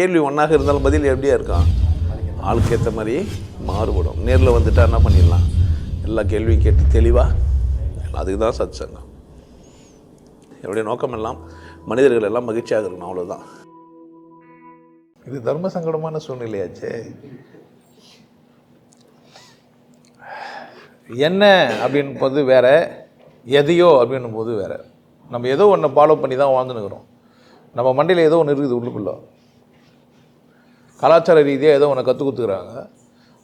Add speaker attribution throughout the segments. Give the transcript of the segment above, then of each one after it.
Speaker 1: கேள்வி ஒன்றாக இருந்தாலும் பதில் எப்படியா இருக்கான் ஆளுக்கு ஏற்ற மாதிரி மாறுபடும். நேரில் வந்துட்டா என்ன பண்ணிடலாம்? எல்லா கேள்வியும் கேட்டு தெளிவாக அதுக்கு தான் சத் சங்கம் என்னுடைய நோக்கம் எல்லாம் மனிதர்கள் எல்லாம் மகிழ்ச்சியாக இருக்கணும் அவ்வளோதான் இது தர்ம சங்கடமான சூழ்நிலையாச்சே என்ன அப்படின் போது வேற எதையோ அப்படின்னும் போது வேற. நம்ம ஏதோ ஒன்று ஃபாலோ பண்ணி தான் வாழ்ந்துனுக்குறோம் நம்ம மண்டையில் ஏதோ ஒன்று இருக்குது உள்ளுக்குள்ளே. கலாச்சார ரீதியாக ஏதோ ஒன்று கற்றுக் கொடுத்துக்கிறாங்க.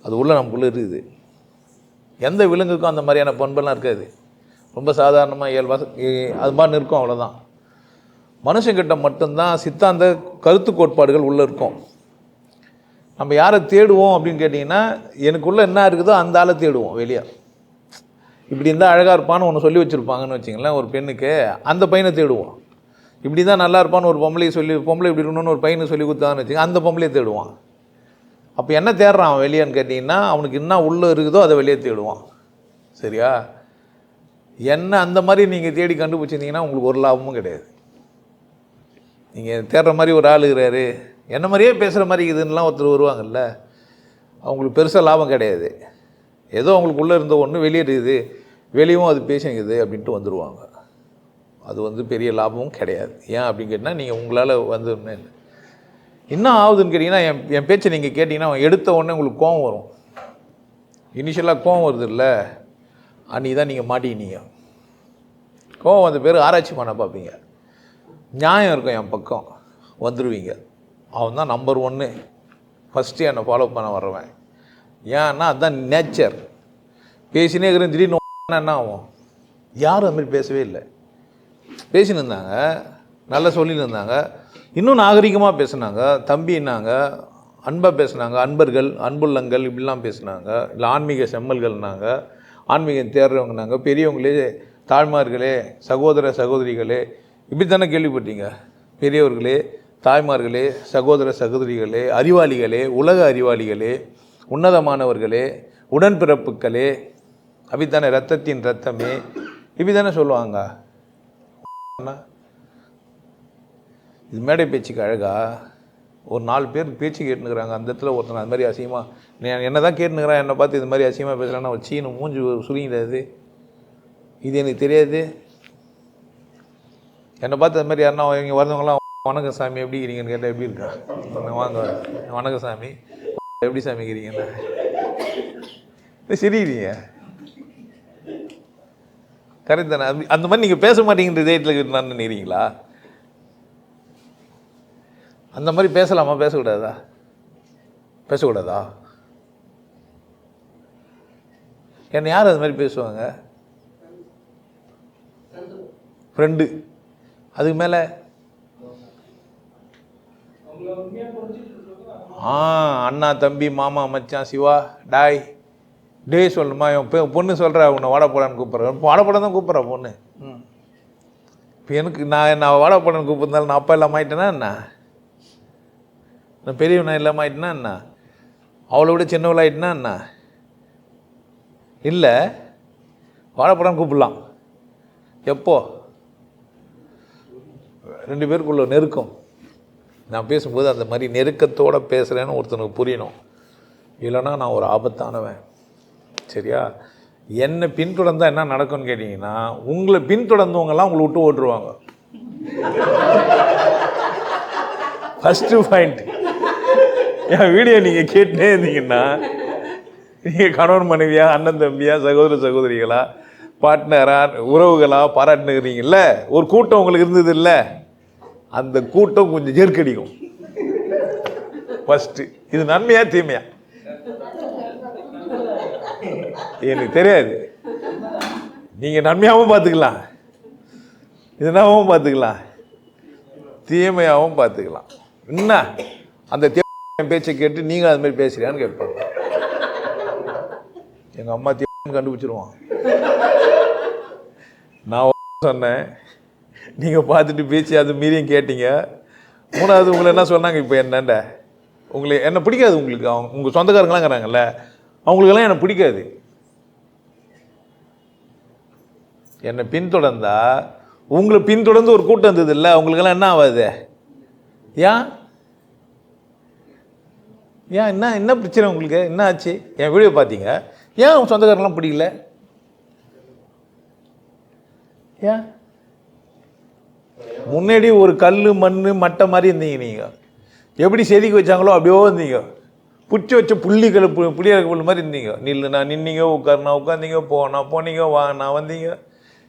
Speaker 1: அது உள்ளே நமக்குள்ளே இருக்குது. எந்த விலங்குக்கும் அந்த மாதிரியான பண்பெல்லாம் இருக்காது. ரொம்ப சாதாரணமாக இயல்பாக அது மாதிரி இருக்கும் அவ்வளோதான் மனுஷங்கிட்ட மட்டும்தான் சித்தாந்த கருத்து கோட்பாடுகள் உள்ளே இருக்கும். நம்ம யாரை தேடுவோம் அப்படின்னு கேட்டிங்கன்னா எனக்குள்ளே என்ன இருக்குதோ அந்த ஆளை தேடுவோம் வெளியே. இப்படி இருந்தால் அழகாக இருப்பான்னு ஒன்று சொல்லி வச்சுருப்பாங்கன்னு வச்சிங்களேன் ஒரு பெண்ணுக்கு அந்த பையனை தேடுவோம். இப்படி தான் நல்லா இருப்பான்னு ஒரு பொம்பளை சொல்லி பொம்பளை இப்படி இருக்கணும்னு ஒரு பையனுக்கு சொல்லி கொடுத்தான்னு வச்சுங்க அந்த பொம்பளையை தேடுவான். அப்போ என்ன தேடுறான் அவன் வெளியேன்னு கேட்டிங்கன்னா அவனுக்கு என்ன உள்ளே இருக்குதோ அதை வெளியே தேடுவான். சரியா? என்ன அந்த மாதிரி நீங்கள் தேடி கண்டுபிடிச்சிருந்தீங்கன்னா உங்களுக்கு ஒரு லாபமும் கிடையாது. நீங்கள் தேடுற மாதிரி ஒரு ஆள் இருக்கிறாரு. என்ன மாதிரியே பேசுகிற மாதிரி இதுன்னெலாம் ஒருத்தர் வருவாங்கல்ல. அவங்களுக்கு பெருசாக லாபம் கிடையாது. ஏதோ அவங்களுக்கு உள்ளே இருந்த ஒன்று வெளியே இருக்குது. வெளியும் அது பேசிங்குது அப்படின்ட்டு வந்துடுவாங்க அது வந்து பெரிய லாபமும் கிடையாது. ஏன் அப்படின்னு கேட்டால் நீங்கள் உங்களால் வந்து என்ன ஆகுதுன்னு கேட்டிங்கன்னா என் என் பேச்சை நீங்கள் கேட்டிங்கன்னா அவன் எடுத்த உடனே உங்களுக்கு கோவம் வரும். இனிஷியலாக கோவம் வருது இல்லை அன்றைக்கி தான் நீங்கள் மாட்டிக்கினீங்க கோவம் வந்த பேர் ஆராய்ச்சி பண்ண பார்ப்பீங்க. நியாயம் இருக்கும் என் பக்கம். வந்துடுவீங்க அவன் தான் நம்பர் ஒன்று ஃபஸ்ட்டு என்னை ஃபாலோ பண்ண வர்றவன். ஏன்னா அதுதான் நேச்சர் பேசினே இருக்கிறேன் திடீர்னு என்ன ஆகும்? யாரும் அதுமாரி பேசவே இல்லை. பேசின்னு இருந்தாங்க நல்லா சொல்லின்னு இருந்தாங்க இன்னும் நாகரிகமாக பேசுனாங்க. தம்பின்னாங்க அன்பாக பேசுனாங்க. அன்பர்கள் அன்புள்ளங்கள் இப்படிலாம் பேசுனாங்க. இல்லை ஆன்மீக செம்மல்கள்னாங்க ஆன்மீகம் தேர்றவங்கனாங்க. பெரியவங்களே தாய்மார்களே சகோதர சகோதரிகளே இப்படி தானே கேள்விப்பட்டீங்க? பெரியவர்களே தாய்மார்களே சகோதர சகோதரிகளே அறிவாளிகளே உலக அறிவாளிகளே உன்னதமானவர்களே உடன்பிறப்புக்களே அப்படித்தானே? ரத்தத்தின் ரத்தமே இப்படி தானே சொல்லுவாங்க? இது மேடை பேச்சுக்கு அழகா? ஒரு நாலு பேர் பேச்சு கேட்டுனுக்குறாங்க அந்த இடத்துல ஒருத்தன் அது மாதிரி அசிங்கமாக நீ என்ன தான் கேட்டுனுக்குறான் என்னை பார்த்து இது மாதிரி அசிங்கமாக பேசுகிறான்னா ஒரு சீனு மூஞ்சி சுருங்கிடாது இது எனக்கு தெரியாது. என்னை பார்த்து அது மாதிரி யாருன்னா இங்கே வரவங்களாம் வணக்கம் சாமி எப்படி இருக்கிறீங்கன்னு கேட்டால் எப்படி இருக்கா? வாங்க வணக்கம் சாமி. எப்படி சாமி இருக்கிறீங்கன்னு சிரிக்கிறீங்க. கரெக்ட் தானே அது- அந்த மாதிரி நீங்கள் பேச மாட்டேங்கிற டேட்டில் நான் நினைக்கிறீங்களா? அந்த மாதிரி பேசலாமா? பேசக்கூடாதா? பேசக்கூடாதா? என்னை யார் அது மாதிரி பேசுவாங்க? ஃப்ரெண்டு. அதுக்கு மேலே? ஆ அண்ணா தம்பி மாமா மச்சான் சிவா டாய். டேய் சொல்லணுமா என் பொண்ணு சொல்கிறா உன்னை வாடப்படான்னு கூப்பிட்றேன் வாடப்படம் தான் கூப்பிட்றா பொண்ணு. ம். இப்போ எனக்கு நான் நான் வாடப்படன்னு கூப்பிட்றதால நான் அப்பா இல்லாமல் ஆயிட்டேனா என்ன? நான் பெரியவனா இல்லாமல் ஆயிட்டேனா என்ன? அவளை விட சின்னவளாயிட்டேனா என்ன? இல்லை. வாடப்படான்னு கூப்பிடலாம். எப்போ? ரெண்டு பேருக்குள்ள நெருக்கம். நான் பேசும்போது அந்த மாதிரி நெருக்கத்தோடு பேசுகிறேன்னு ஒருத்தனுக்கு புரியணும். இல்லைன்னா நான் ஒரு ஆபத்தானவன். சரியா? என்னை பின்தொடர்ந்தால் என்ன நடக்கும்னு கேட்டிங்கன்னா உங்களை பின்தொடர்ந்தவங்கெல்லாம் உங்களை விட்டு ஓட்டுருவாங்க. ஃபஸ்ட்டு பாயிண்ட் என் வீடியோ நீங்கள் கேட்டுனே இருந்தீங்கன்னா நீங்கள் கணவன் மனைவியா அண்ணன் தம்பியா சகோதர சகோதரிகளா பார்ட்னரா உறவுகளா பாராட்டுனுக்கிறீங்கல்ல ஒரு கூட்டம் உங்களுக்கு இருந்தது இல்லை அந்த கூட்டம் கொஞ்சம் ஜெர்க்கடிக்கும். ஃபஸ்ட்டு இது நன்மையா தீமையா? எனக்கு தெரியாது. நீங்கள் நன்மையாகவும் பார்த்துக்கலாம். இதனாகவும் பார்த்துக்கலாம். தீமையாகவும் பார்த்துக்கலாம். என்ன? அந்த பேச்சை கேட்டு நீங்கள் அது மாதிரி பேசுறியான்னு கேட்பாங்க. எங்கள் அம்மா தீன்னு கண்டுபிடிச்சிருவான் நான் சொன்னேன். நீங்கள் பார்த்துட்டு பேச்சு அது மீறியும் கேட்டீங்க. மூணாவது உங்களை என்ன சொன்னாங்க இப்போ என்னண்ட? உங்களை என்ன பிடிக்காது உங்களுக்கு. அவங்க உங்கள் சொந்தக்காரங்களாங்கிறாங்கல்ல. அவங்களுக்கெல்லாம் எனக்கு பிடிக்காது. என்னை பின்தொடர்ந்தா உங்களை பின்தொடர்ந்து ஒரு கூட்டம் இருந்தது இல்லை அவங்களுக்கெல்லாம் என்ன ஆகாது ஏன்? ஏன் என்ன என்ன பிரச்சனை உங்களுக்கு? என்ன ஆச்சு? என் வீடியோ பார்த்தீங்க. ஏன் உன் சொந்தக்காரங்களாம் பிடிக்கல? ஏன்? முன்னாடி ஒரு கல் மண் மட்டை மாதிரி இருந்தீங்க நீங்கள் எப்படி செதுக்கி வச்சாங்களோ அப்படியோ இருந்தீங்க. பிடிச்சி வச்ச புள்ளிகள் பு புள்ளி புல் மாதிரி இருந்தீங்க. நில்லு நான் நின்னீங்க உட்காருனா உட்காந்தீங்க போனா போனீங்க வா நான் வந்தீங்க.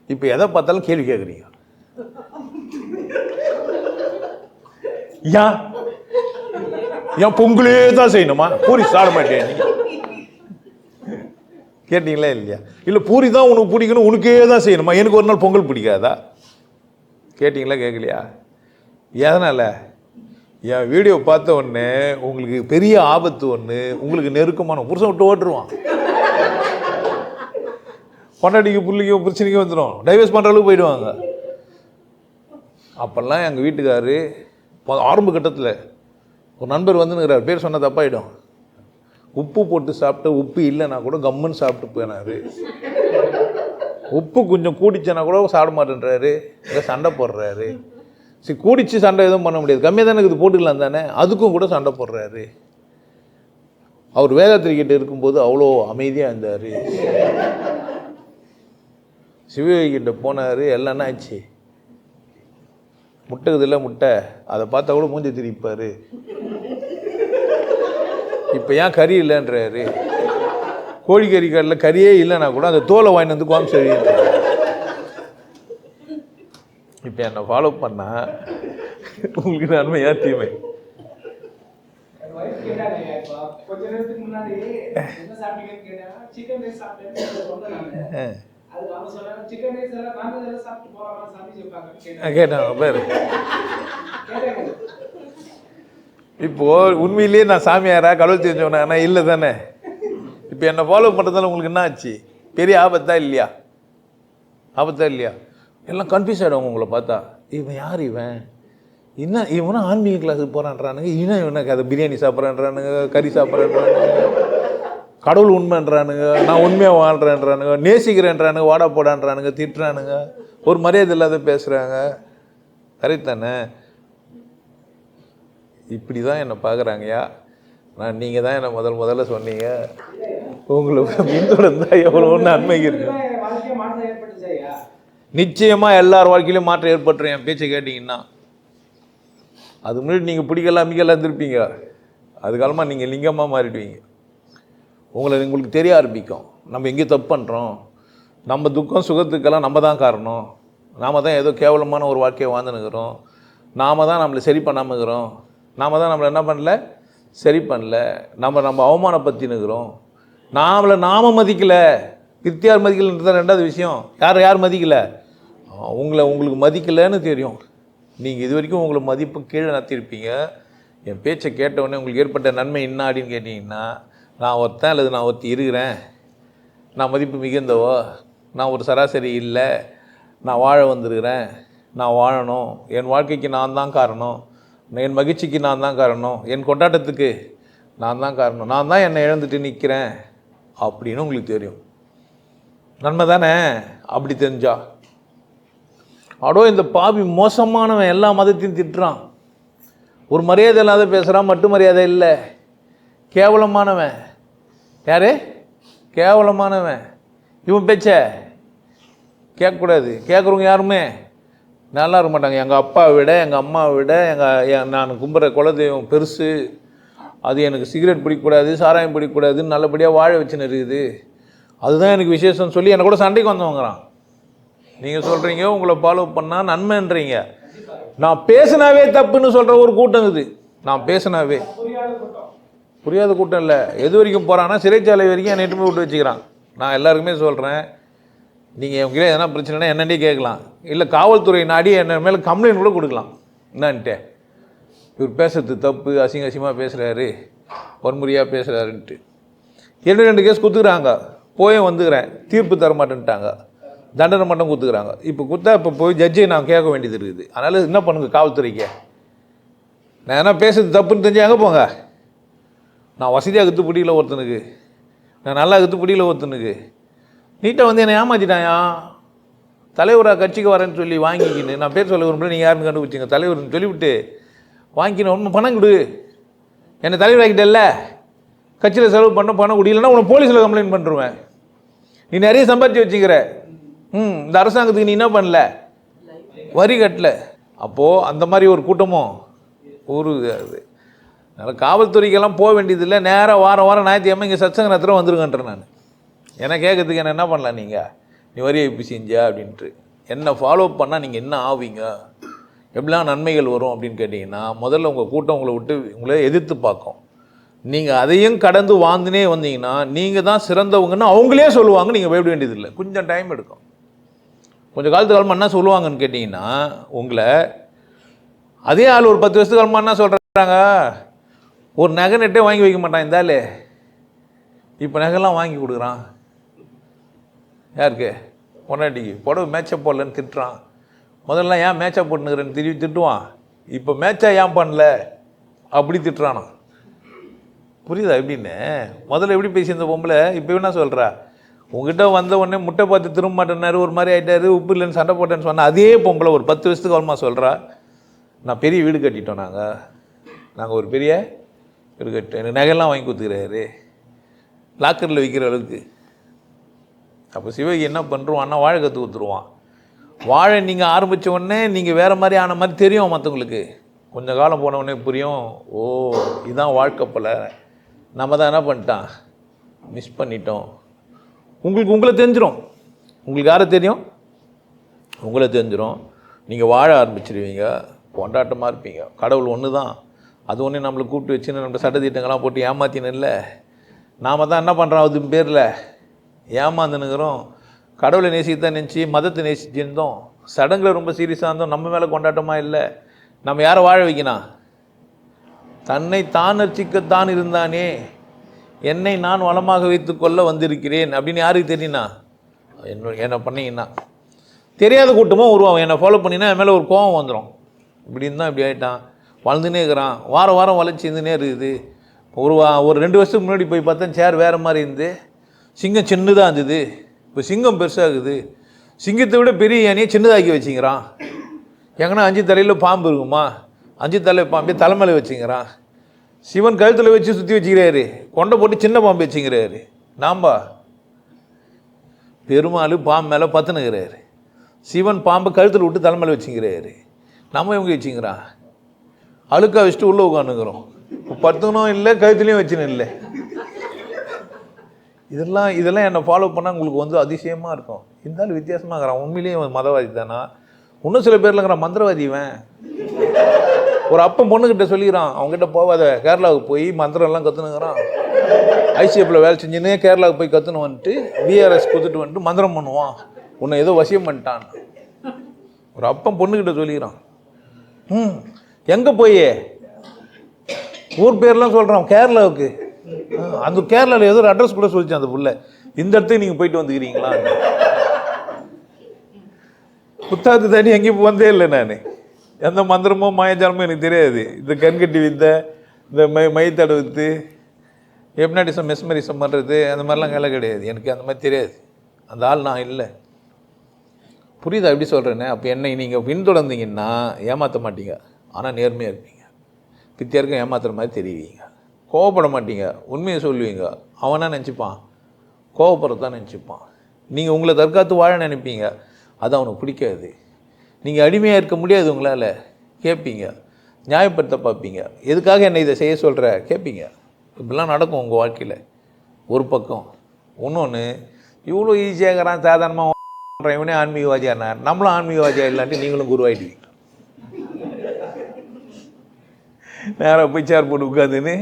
Speaker 1: இப்போ எதை பார்த்தாலும் கேள்வி கேட்குறீங்க ஏன்? ஏன் பொங்கலே தான் செய்யணுமா? பூரி சாட மாட்டேன் நீங்க கேட்டீங்களா இல்லையா? இல்லை பூரி தான் உனக்கு பிடிக்கணும் உனக்கே தான் செய்யணுமா? எனக்கு ஒரு நாள் பொங்கல் பிடிக்காதா? கேட்டிங்களா கேட்கலையா எதனால்? என் வீடியோ பார்த்த உடனே உங்களுக்கு பெரிய ஆபத்து ஒன்று உங்களுக்கு நெருக்கமான புருஷன் விட்டு ஓட்டுருவான். பொண்டாட்டிக்கு புள்ளிக்கோ பிரச்சனைக்கும் வந்துடும் டைவர்ஸ் பண்ணுற அளவுக்கு போயிடுவாங்க. அப்போல்லாம் எங்கள் வீட்டுக்காரு ஆரம்ப கட்டத்தில் ஒரு நண்பர் வந்துங்கிறார் பேர் சொன்ன தப்பாயிடும். உப்பு போட்டு சாப்பிட்டு உப்பு இல்லைன்னா கூட கம்முன்னு சாப்பிட்டு போயினாரு. உப்பு கொஞ்சம் கூடிச்சனா கூட சாப்பிட மாட்டேன்றாரு. இல்லை சண்டை போடுறாரு. சரி கூடிச்சு சண்டை எதுவும் பண்ண முடியாது. கம்மியாக தானே இது போட்டுக்கலாம் தானே. அதுக்கும் கூட சண்டை போடுறாரு. அவர் வேதாத்திரிக்கிட்ட இருக்கும்போது அவ்வளோ அமைதியாக இருந்தார். சிவகிட்ட போனார் எல்லாம் ஆச்சு? முட்டை இருக்குதுல்ல முட்டை அதை பார்த்தா கூட மூஞ்சி திரிப்பார். இப்போ ஏன் கறி இல்லைன்றாரு? கோழிக்கறி கடையில் கறியே இல்லைன்னா கூட அந்த தோலை வாங்கிட்டு வந்து கோம்சரி இப்போ என்னை ஃபாலோ பண்ணா உங்களுக்கு நன்மையா தீமை
Speaker 2: கொஞ்ச நேரத்துக்கு முன்னாடி என்ன
Speaker 1: பேர். இப்போ உண்மையிலேயே நான் சாமியாரா கடவுள் தெரிஞ்சவனா? இல்லை தானே. இப்போ என்னை ஃபாலோ பண்ணுறதால உங்களுக்கு என்ன ஆச்சு? பெரிய ஆபத்தா இல்லையா? ஆபத்தா இல்லையா? எல்லாம் கன்ஃபியூஸ் ஆகிடும் உங்களை பார்த்தா. இவன் யார் இவன்? என்ன இவனும் ஆன்மீக கிளாஸுக்கு போகிறான்றானுங்க இன்னும் இவனுக்கு அதை பிரியாணி சாப்பிட்றான்றானுங்க கறி சாப்பிட்றான்றானுங்க. கடவுள் உண்மைன்றானுங்க நான் உண்மையாக வாழ்கிறேன்றானுங்க நேசிக்கிறேன்றானுங்க வாடா போடான்றானுங்க திட்டுறானுங்க ஒரு மரியாதை இல்லாத பேசுகிறாங்க கரெக்ட் தானே இப்படி தான் என்னை பார்க்குறாங்கய்யா. நான் நீங்கள் தான் என்னை முதல் முதல்ல சொன்னீங்க. உங்களுக்கு பின்தொடர்ந்தா எவ்வளோ நன்மை இருக்கு. நிச்சயமாக எல்லார் வாழ்க்கையிலும் மாற்றம் ஏற்பட்டுரும் என் பேச்சை கேட்டிங்கன்னா. அது முன்னாடி நீங்கள் பிடிக்கல அமிக்கல இருந்திருப்பீங்க. அதுக்காலமாக நீங்கள் லிங்கமாக மாறிடுவீங்க. உங்களை உங்களுக்கு தெரிய ஆரம்பிக்கும். நம்ம எங்கே தப்பு பண்ணுறோம் நம்ம துக்கம் சுகத்துக்கெல்லாம் நம்ம தான் காரணம். நாம தான் ஏதோ கேவலமான ஒரு வாழ்க்கையை வாழ்ந்துனுக்கிறோம் நாம தான் நம்மளை சரி பண்ணாமல் இருக்கிறோம். நாம தான் நம்மளை என்ன பண்ணல? சரி பண்ணல. நம்ம நம்ம அவமானப்படுத்தினுக்கிறோம் நாமளை நாம மதிக்கலை. கிருத்தியார் மதிக்கலைன்றது தான் ரெண்டாவது விஷயம். யார் யார் மதிக்கலை? உங்களை உங்களுக்கு மதிக்கலைன்னு தெரியும். நீங்கள் இது வரைக்கும் உங்களை மதிப்பு கீழே நடத்திருப்பீங்க என் பேச்சை கேட்ட உங்களுக்கு ஏற்பட்ட நன்மை என்ன அப்படின்னு கேட்டிங்கன்னா நான் ஒருத்தன் அல்லது நான் ஒருத்தி இருக்கிறேன். நான் மதிப்பு மிகுந்தவோ நான் ஒரு சராசரி இல்லை நான் வாழ வந்திருக்கிறேன் நான் வாழணும். என் வாழ்க்கைக்கு நான் தான் காரணம். என் மகிழ்ச்சிக்கு நான் தான் காரணம். என் கொண்டாட்டத்துக்கு நான் தான் காரணம். நான் தான் என்னை இழந்துட்டு நிற்கிறேன் அப்படின்னு உங்களுக்கு தெரியும். நன்மை தானே? அப்படி தெரிஞ்சா. அடோ இந்த பாவி மோசமானவன் எல்லா மதத்தையும் திட்டுறான். ஒரு மரியாதை இல்லாத பேசுகிறான் மட்டும் மரியாதை இல்லை. கேவலமானவன். யார்? கேவலமானவன். இவன் பேச்ச கேட்கக்கூடாது. கேட்குறவங்க யாருமே நல்லா இருக்க மாட்டாங்க. எங்கள் அப்பாவை விட எங்கள் அம்மாவை விட எங்கள் நான் கும்பிட்ற குலதெய்வம் பெருசு. அது எனக்கு சிகரெட் பிடிக்கக்கூடாது சாராயம் பிடிக்கக்கூடாதுன்னு நல்லபடியாக வாழ வச்சுன்னு இருக்குது அதுதான் எனக்கு விசேஷம்னு சொல்லி என்னை கூட சண்டைக்கு வந்தவங்கிறான். நீங்கள் சொல்கிறீங்க உங்களை ஃபாலோ பண்ணால் நன்மைன்றீங்க. நான் பேசினாவே தப்புன்னு சொல்கிற ஒரு கூட்டம் இது நான் பேசினாவே.
Speaker 2: புரியாத கூட்டம்.
Speaker 1: இல்லை. எது வரைக்கும் போகிறான்னா சிறைச்சாலை வரைக்கும் என்னை போய் விட்டு வச்சுக்கிறான். நான் எல்லாருக்குமே சொல்கிறேன் நீங்கள் உங்ககிட்ட எதனா பிரச்சனைனா என்னென்னே கேட்கலாம். இல்லை காவல்துறை நாடி என்ன மேலே கம்ப்ளைண்ட் கூட கொடுக்கலாம். என்னான்ட்டு. இவர் பேசுறது தப்பு அசிங்க அசிங்கமாக பேசுகிறாரு வன்முறையாக பேசுகிறாருன்ட்டு ரெண்டு ரெண்டு கேஸ் கொடுத்துக்குறாங்க போயும் வந்துக்கிறேன் தீர்ப்பு தர மாட்டேன்ட்டாங்க. தண்டனை மட்டும் கொடுத்துக்குறாங்க இப்போ கொடுத்தா இப்போ போய் ஜட்ஜை நான் கேட்க வேண்டியது இருக்குது. அதனால் என்ன பண்ணுங்க காவல்துறைக்கு? நான் என்ன பேசுறது தப்புன்னு தெரிஞ்சு எங்கே போங்க? நான் வசதியாக கற்று பிடிக்கல ஒருத்தனுக்கு. நான் நல்லா கற்று பிடிக்கல ஒருத்தனுக்கு. நீட்டாக வந்து என்னை ஏமாற்றிட்டாயா தலைவராக கட்சிக்கு வரேன்னு சொல்லி வாங்கிக்கின்னு நான் பேர் சொல்ல விரும்பல நீங்கள் யாருன்னு கண்டுபிடிச்சிங்க. தலைவர்னு சொல்லிவிட்டு வாங்கிக்கின ஒன்று பணம் கொடு. என்னை தலைவர் கட்சியில் செலவு பண்ண பணம் முடியலன்னா உன்னை போலீஸில் கம்ப்ளைண்ட் பண்ணுருவேன் நீ நிறைய சம்பாதிச்சு வச்சுக்கிற. ம் இந்த அரசாங்கத்துக்கு நீ என்ன பண்ணல? வரி கட்டல. அப்போது அந்த மாதிரி ஒரு கூட்டமும் ஒரு அது அதனால் காவல்துறைக்கெல்லாம் போக வேண்டியதில்லை. நேராக வாரம் வாரம் ஞாயிற்றுக்கிழமை இங்கே சத்சங்க நேரத்தில் வந்துருங்கன்றேன் நான். என்ன கேட்கறதுக்கு என்ன என்ன பண்ணலாம் நீங்கள் நீ வரி வைப்பு செஞ்சா அப்படின்ட்டு. என்ன ஃபாலோ பண்ணால் நீங்கள் என்ன ஆவீங்க? எப்படிலாம் நன்மைகள் வரும் அப்படின்னு கேட்டிங்கன்னா முதல்ல உங்கள் கூட்டம் உங்களை விட்டு உங்களை எதிர்த்து பார்க்கும். நீங்கள் அதையும் கடந்து வாழ்ந்துனே வந்தீங்கன்னா நீங்கள் தான் சிறந்தவங்கன்னு அவங்களே சொல்லுவாங்க. நீங்கள் பயப்பட வேண்டியதில்லை. கொஞ்சம் டைம் எடுக்கும். கொஞ்சம் காலத்து காலமாக என்ன சொல்லுவாங்கன்னு கேட்டிங்கன்னா உங்களை அதே ஆள் ஒரு பத்து வருஷத்துக்கு காலமாக என்ன சொல்கிறாங்க ஒரு நகை நெட்டே வாங்கி வைக்க மாட்டான் இந்தாலே இப்போ நகைலாம் வாங்கி கொடுக்குறான். யாருக்கு? பொன்னாட்டிக்கு புடவை மேட்சப் போடலன்னு திட்டுறான். முதல்ல ஏன் மேட்சப் போட்டுனுக்கிறேன்னு திருப்பி திட்டுவான். இப்போ மேட்சா ஏன் பண்ணல? அப்படி திட்டுறானா. புரியுதா எப்படின்னு? முதல்ல எப்படி பேசியிருந்த பொம்பளை? இப்போ என்ன சொல்கிறா உங்ககிட்ட வந்த உடனே முட்டை பார்த்து திரும்ப மாட்டேன்னாரு ஒரு மாதிரி ஆகிட்டாரு உப்பு இல்லைன்னு சண்டை போட்டேன்னு சொன்னால் அதே பொம்பளை ஒரு பத்து வருஷத்துக்கு அப்புறமா சொல்கிறா நான் பெரிய வீடு கட்டிட்டோம் நாங்கள் நாங்கள் ஒரு பெரிய இருக்கட்டும். எனக்கு நகையெல்லாம் வாங்கி கொடுத்துக்கிறாரு. லாக்கரில் விற்கிற அளவுக்கு. அப்போ சிவகி என்ன பண்ணுறோம்? வாழை கற்று கொடுத்துருவான். வாழை நீங்கள் ஆரம்பித்த உடனே நீங்கள் வேறு மாதிரி ஆன மாதிரி தெரியும் மற்றவங்களுக்கு கொஞ்சம் காலம் போன உடனே புரியும். ஓ இதுதான் வாழ்க்கை போல. நம்ம தான் என்ன பண்ணிட்டான்? மிஸ் பண்ணிட்டோம். உங்களுக்கு உங்களை தெரிஞ்சிடும் உங்களுக்கு யாரை தெரியும்? உங்களை தெரிஞ்சிடும் நீங்கள் வாழ ஆரம்பிச்சிருவீங்க. கொண்டாட்டமாக இருப்பீங்க. கடவுள் ஒன்று தான் அது ஒன்று நம்மளை கூப்பிட்டு வச்சுன்னு நம்ம சட்டத்திட்டங்கள்லாம் போட்டு ஏமாத்தின்னு இல்லை நாம் தான் என்ன பண்ணுறோம் அது பேரில்? ஏமாந்துனுங்கிறோம் கடவுளை நேசித்தான் நினச்சி மதத்தை நேசிச்சிருந்தோம் சடங்குல ரொம்ப சீரியஸாக இருந்தோம். நம்ம மேலே கொண்டாட்டமாக இல்லை. நம்ம யாரை வாழ வைக்கணும்? தன்னை தான் அர்ச்சிக்கத்தான் இருந்தானே. என்னை நான் வளமாக வைத்துக்கொள்ள வந்திருக்கிறேன். அப்படின்னு யாருக்கு தெரியும்னா? என்ன என்னை பண்ணிங்கன்னா. தெரியாத கூட்டமும் உருவாகும். என்னை ஃபாலோ பண்ணினா என் மேலே ஒரு கோவம் வந்துடும் இப்படின்னு தான் இப்படி ஆகிட்டான் வளர்ந்துனே இருக்கிறான். வாரம் வாரம் வளர்ச்சி இருந்துனே இருக்குது. ஒரு வா ஒரு ரெண்டு வருஷத்துக்கு முன்னாடி போய் பார்த்தா சேர் வேறு மாதிரி இருந்து. சிங்கம் சின்னதாக இருந்தது. இப்போ சிங்கம் பெருசாகுது. சிங்கத்தை விட பெரிய யானையை சின்னதாக்கி வச்சுங்கிறான். எங்கன்னா அஞ்சு தலையில் பாம்பு இருக்குமா? அஞ்சு தலை பாம்பே தலைமையில வச்சுங்கிறான். சிவன் கழுத்தில் வச்சு சுற்றி வச்சுக்கிறாரு. கொண்டை போட்டு சின்ன பாம்பு வச்சுக்கிறாரு நாம்பா? பெருமாள் பாம்பு மேலே பத்துனுக்கிறாரு. சிவன் பாம்பை கழுத்தில் விட்டு தலைமையில வச்சுக்கிறாரு நம்ம இவங்க வச்சுங்கிறான்? அழுக்கா வச்சுட்டு உள்ளே உட்காந்துக்கிறோம் இப்போ பத்துக்கணும் இல்லை கழுத்துலேயும் வச்சுன்னு இல்லை. இதெல்லாம் இதெல்லாம் என்னை ஃபாலோ பண்ணால் உங்களுக்கு வந்து அதிசயமாக இருக்கும். இருந்தாலும் வித்தியாசமாக இருக்கிறான் உண்மையிலேயே மதவாதி தானா? இன்னும் சில பேரில் இருக்கிறான் மந்திரவாதி இவன். ஒரு அப்பன் பொண்ணுக்கிட்ட சொல்லிக்கிறான் அவங்ககிட்ட போகாத கேரளாவுக்கு போய் மந்திரம் எல்லாம் கற்றுனுங்கிறான் ஐசிஎஃப்ல வேலை செஞ்சுன்னே கேரளாவுக்கு போய் கற்றுன்னு வந்துட்டு விஆர்எஸ் கொடுத்துட்டு வந்துட்டு மந்திரம் பண்ணுவான். உன்னை ஏதோ வசியம் பண்ணிட்டான். ஒரு அப்பன் பொண்ணுக்கிட்ட சொல்லிக்கிறான் ம் எங்கே போய்? ஊர் பேர்லாம் சொல்கிறான் கேரளாவுக்கு. அந்த கேரளாவில் ஏதோ ஒரு அட்ரஸ் கூட சொல்லிச்சு அந்த புள்ள. இந்த இடத்துக்கு நீங்கள் போயிட்டு வந்துக்கிறீங்களா? புத்தாத்து தண்ணி எங்கேயும் வந்தே இல்லை நான். எந்த மந்திரமோ மாயஜாலமோ எனக்கு தெரியாது. இந்த கண்கட்டி வித்த இந்த மை மைத்தடை வித்து ஹெப்னாட்டிசம் மெஸ்மரிசம் பண்ணுறது அந்த மாதிரிலாம் வேலை கிடையாது. எனக்கு அந்த மாதிரி தெரியாது. அந்த ஆள் நான் இல்லை. புரியுதா? எப்படி சொல்கிறேன்னு அப்போ என்னை நீங்கள் பின்தொடர்ந்தீங்கன்னா ஏமாற்ற மாட்டீங்க. ஆனால் நேர்மையாக இருப்பீங்க. பித்தியாருக்கும் ஏமாத்துற மாதிரி தெரிவிங்க. கோவப்பட மாட்டீங்க. உண்மையை சொல்லுவீங்க. அவனா நினச்சிப்பான்? கோவப்படுறதான் நினச்சிப்பான். நீங்கள் உங்களை தற்காத்து வாழ நினைப்பீங்க. அது அவனுக்கு பிடிக்காது. நீங்கள் அடிமையாக இருக்க முடியாது உங்களால். கேட்பீங்க நியாயப்படுத்த பார்ப்பீங்க. எதுக்காக என்னை இதை செய்ய சொல்கிற கேட்பீங்க இப்படிலாம் நடக்கும் உங்கள் வாழ்க்கையில். ஒரு பக்கம். இன்னொன்று இவ்வளோ ஈஸியாகிறான் சாதாரணமாக இவனே ஆன்மீகவாதியாக நம்மளும் ஆன்மீகவாதியாக இல்லாட்டி நீங்களும் குருவாயிடுவீங்க நேராக போய் சேர் போட்டு உட்காந்துன்னு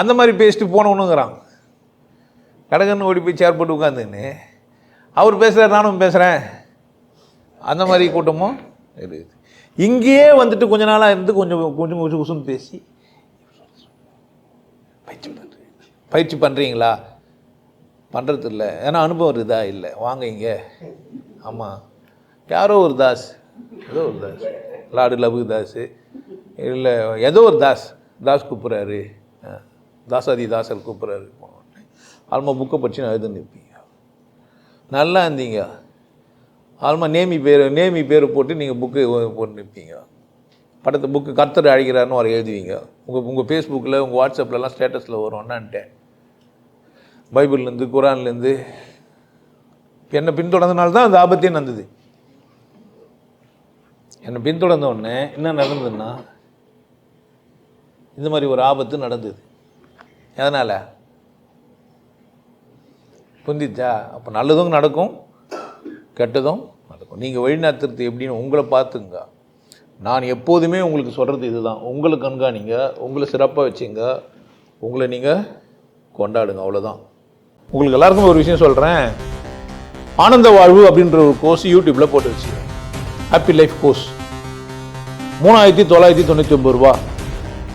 Speaker 1: அந்த மாதிரி பேசிட்டு போனவனுங்கிறான். கடகன்னு ஓடி போய் சேர் போட்டு உட்காந்துன்னு அவர் பேசுகிறார் நானும் பேசுகிறேன் அந்த மாதிரி கூட்டமும் இருக்குது. இங்கேயே வந்துட்டு கொஞ்ச நாளாக இருந்து கொஞ்சம் கொஞ்சம் கொஞ்சம் குசுன்னு பேசி பயிற்சி பண்ணுறீங்க பயிற்சி பண்ணுறீங்களா பண்ணுறது இல்லை. ஏன்னா அனுபவம் இருக்குதா இல்லை. வாங்க இங்கே. ஆமாம் யாரோ ஒரு தாஸ். ஏதோ ஒரு தாஸ். லாடு லபு தாஸு. இல்லை ஏதோ ஒரு தாஸ் தாஸ் கூப்பிட்றாரு. தாசாதி தாசர் கூப்பிட்றாரு. ஆல்மா புக்கை படிச்சு நான் எழுத நிற்பீங்க. நல்லா இருந்தீங்க. ஆல்மா நேமி பேர் நேமி பேர் போட்டு நீங்கள் புக்கு போட்டு நிற்பீங்க. படத்தை புக்கு கர்த்தர் அழைக்கிறாருன்னு வர எழுதுவீங்க. உங்கள் உங்கள் ஃபேஸ்புக்கில் உங்கள் வாட்ஸ்அப்லலாம் ஸ்டேட்டஸில் வரும். என்னன்ட்டு. பைபிள்லேருந்து குரான்லேருந்து. என்னை பின்தொடர்ந்தனால தான் அந்த ஆபத்தே நடந்தது. என்னை பின்தொடர்ந்த உடனே என்ன நடந்ததுன்னா இந்த மாதிரி ஒரு ஆபத்து நடந்தது. எதனால்? புரிஞ்சிச்சா? அப்போ நல்லதும் நடக்கும் கெட்டதும் நடக்கும். நீங்கள் வழிநடத்துறது எப்படின்னு உங்களை பார்த்துங்க. நான் எப்போதுமே உங்களுக்கு சொல்கிறது இதுதான். உங்களை கண்காணிங்க உங்களை சிறப்பாக வச்சுங்க. உங்களை நீங்கள் கொண்டாடுங்க அவ்வளோதான் உங்களுக்கு எல்லாருக்கும் ஒரு விஷயம் சொல்கிறேன் ஆனந்த வாழ்வு அப்படின்ற ஒரு கோர்ஸ் யூடியூப்பில் போட்டு வச்சு ஹாப்பி லைஃப் கோர்ஸ் மூணாயிரத்தி தொள்ளாயிரத்தி தொண்ணூற்றி ஒம்பது ரூபா.